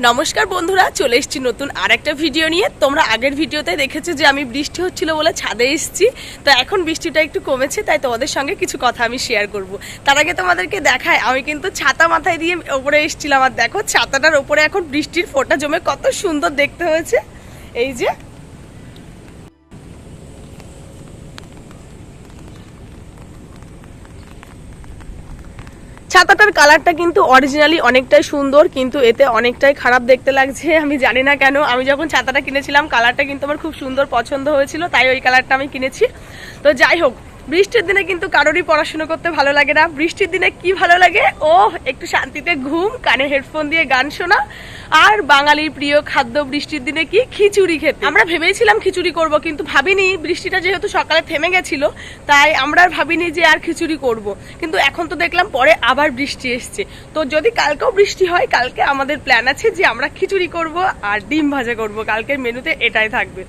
নমস্কার বন্ধুরা, চলে এসেছি নতুন আর একটা ভিডিও নিয়ে। তোমরা আগের ভিডিওতে দেখেছ যে আমি বৃষ্টি হচ্ছিল বলে ছাদে এসেছি। তো এখন বৃষ্টিটা একটু কমেছে, তাই তোমাদের সঙ্গে কিছু কথা আমি শেয়ার করব। তার আগে তোমাদেরকে দেখায় আমি কিন্তু ছাতা মাথায় দিয়ে ওপরে এসেছিলাম। আর দেখো, ছাতাটার ওপরে এখন বৃষ্টির ফোটা জমে কত সুন্দর দেখতে হয়েছে। এই যে ছাতাটার কালারটা কিন্তু অরিজিনালি অনেকটাই সুন্দর, কিন্তু এতে অনেকটাই খারাপ দেখতে লাগছে, আমি জানি না কেন। আমি যখন ছাতাটা কিনেছিলাম কালারটা কিন্তু আমার খুব সুন্দর পছন্দ হয়েছিল, তাই ওই কালারটা আমি কিনেছি। তো যাই হোক বৃষ্টির দিনে কিন্তু কারোরই পড়াশোনা করতে ভালো লাগে না। বৃষ্টির দিনে কি ভালো লাগে? ও একটু শান্তিতে ঘুম, কানে হেডফোন দিয়ে গান শোনা। আর বাঙালির প্রিয় খাদ্য বৃষ্টির দিনে কি? খিচুড়ি খেতে। আমরা ভেবেছিলাম খিচুড়ি করব, কিন্তু ভাবিনি। বৃষ্টিটা যেহেতু সকালে থেমে গেছিল, তাই আমরা আর ভাবিনি যে আর খিচুড়ি করব। কিন্তু এখন তো দেখলাম পরে আবার বৃষ্টি এসছে। তো যদি কালকেও বৃষ্টি হয়, কালকে আমাদের প্ল্যান আছে যে আমরা খিচুড়ি করব আর ডিম ভাজা করব। কালকের মেনুতে এটাই থাকবে।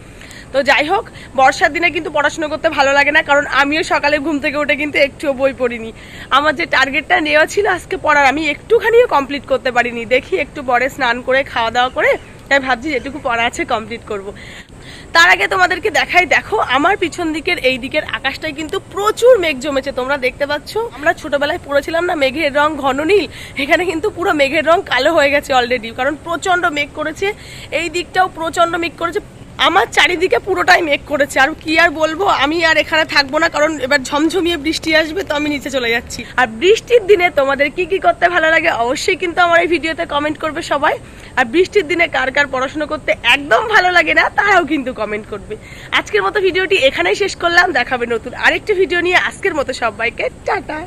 তো যাই হোক, বর্ষার দিনে কিন্তু পড়াশোনা করতে ভালো লাগে না, কারণ আমিও সকালে ঘুম থেকে উঠে কিন্তু একটুও বই পড়িনি। আমার যে টার্গেটটা নেওয়া ছিল আজকে পড়ার, আমি একটুখানিও কমপ্লিট করতে পারিনি। দেখি একটু পরে স্নান করে, খাওয়া দাওয়া করে, তাই ভাবছি যেটুকু পড়া আছে কমপ্লিট করব। তার আগে তোমাদেরকে দেখাই, দেখো, আমার পিছন দিকের এই দিকের আকাশটায় কিন্তু প্রচুর মেঘ জমেছে। তোমরা দেখতে পাচ্ছ? আমরা ছোটবেলায় পড়েছিলাম না, মেঘের রং ঘন নীল। এখানে কিন্তু পুরো মেঘের রং কালো হয়ে গেছে অলরেডি কারণ প্রচণ্ড মেঘ করেছে। এই দিকটাও প্রচণ্ড মেঘ করেছে। আমার চারিদিকে পুরোটাই মেঘ করেছে। আর কি আর বলব? আমি আর এখানে থাকব না, কারণ এবার ঝমঝমিয়ে বৃষ্টি আসবে, তো আমি নিচে চলে যাচ্ছি। আর বৃষ্টির দিনে তোমাদের কি কি করতে ভালো লাগে অবশ্যই কিন্তু আমার এই ভিডিওতে কমেন্ট করবে সবাই। আর বৃষ্টির দিনে কার কার পড়াশোনা করতে একদম ভালো লাগে না, তারাও কিন্তু কমেন্ট করবে। আজকের মতো ভিডিওটি এখানেই শেষ করলাম। দেখাবে নতুন আরেকটি ভিডিও নিয়ে। আজকের মতো সবাইকে, টাটা।